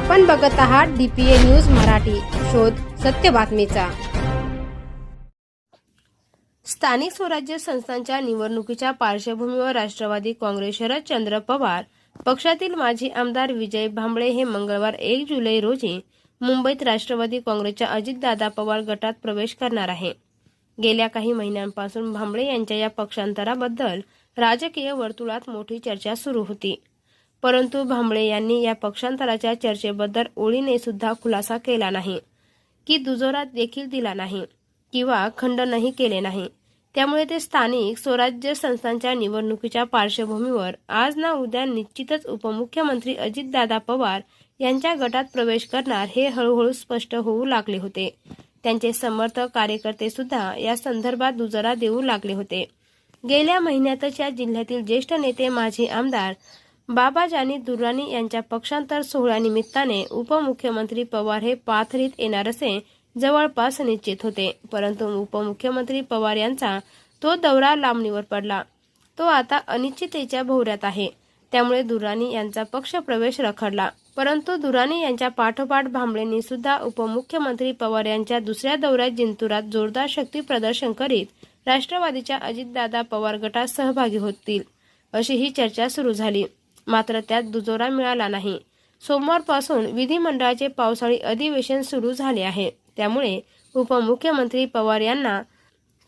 आपण बघत आहात डीपीए न्यूज मराठी. शोध सत्य बातमीचा. स्थानिक स्वराज्य संस्थांच्या निवडणुकीच्या पार्श्वभूमीवर राष्ट्रवादी काँग्रेस शरदचंद्र पवार पक्षातील माजी आमदार विजय भांबळे हे मंगळवार एक जुलै रोजी मुंबईत राष्ट्रवादी काँग्रेसच्या अजितदादा पवार गटात प्रवेश करणार आहे. गेल्या काही महिन्यांपासून भांबळे यांच्या या पक्षांतराबद्दल राजकीय वर्तुळात मोठी चर्चा सुरू होती. परंतु भांबळे यांनी या पक्षांतराच्या चर्चेबद्दल ओळीने सुद्धा खुलासा केला नाही. की दुजोरा देखील दिला नाही किंवा खंडनही केले नाही. त्यामुळे ते स्थानिक स्वराज्य संस्थांच्या निवडणुकीच्या पार्श्वभूमीवर आज ना उद्या निश्चितच उपमुख्यमंत्री अजितदादा पवार यांच्या गटात प्रवेश करणार हे हळूहळू स्पष्ट होऊ लागले होते. त्यांचे समर्थक कार्यकर्ते सुद्धा या संदर्भात दुजोरा देऊ लागले होते. गेल्या महिन्यातच या जिल्ह्यातील ज्येष्ठ नेते माजी आमदार बाबाजानी दुर्राणी यांच्या पक्षांतर सोहळ्यानिमित्ताने उपमुख्यमंत्री पवार हे पाथरीत येणार असे जवळपास निश्चित होते. परंतु उपमुख्यमंत्री पवार यांचा तो दौरा लांबणीवर पडला. तो आता अनिश्चितेच्या भोवऱ्यात आहे. त्यामुळे दुराणी यांचा पक्ष प्रवेश रखडला. परंतु दुराणी यांच्या पाठोपाठ भांबळेंनी सुद्धा उपमुख्यमंत्री पवार यांच्या दुसऱ्या दौऱ्यात जिंतुरात जोरदार शक्ती प्रदर्शन करीत राष्ट्रवादीच्या अजितदादा पवार गटात सहभागी होतील अशी ही चर्चा सुरू झाली. मात्र त्यात दुजोरा मिळाला नाही. सोमवारपासून विधिमंडळाचे पावसाळी अधिवेशन सुरू झाले आहे. त्यामुळे उपमुख्यमंत्री पवार यांना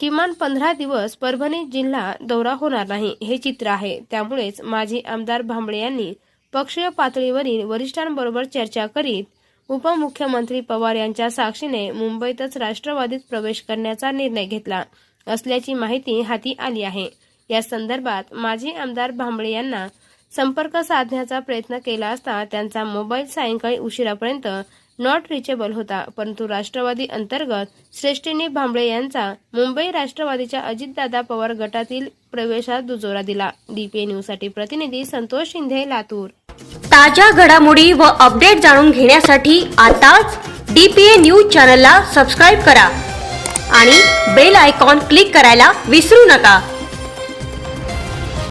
किमान पंधरा दिवस परभणी जिल्हा दौरा होणार नाही हे चित्र आहे. त्यामुळेच माजी आमदार भांबळे यांनी पक्षीय पातळीवरील वरिष्ठांबरोबर चर्चा करीत उपमुख्यमंत्री पवार यांच्या साक्षीने मुंबईतच राष्ट्रवादीत प्रवेश करण्याचा निर्णय घेतला असल्याची माहिती हाती आली आहे. या संदर्भात माजी आमदार भांबळे यांना संपर्क साधण्याचा प्रयत्न केला असता त्यांचा मोबाईल सायंकाळी उशिरापर्यंत नॉट रिचेबल होता. परंतु राष्ट्रवादी अंतर्गत श्रेष्ठींनी भांबळे यांचा मुंबई राष्ट्रवादीच्या अजितदादा पवार गटातील प्रवेशात दुजोरा दिला. डीपीए न्यूजसाठी प्रतिनिधी संतोष शिंदे लातूर. ताज्या घडामोडी व अपडेट जाणून घेण्यासाठी आताच डीपीए न्यूज चॅनलला सबस्क्राईब करा आणि बेल आयकॉन क्लिक करायला विसरू नका.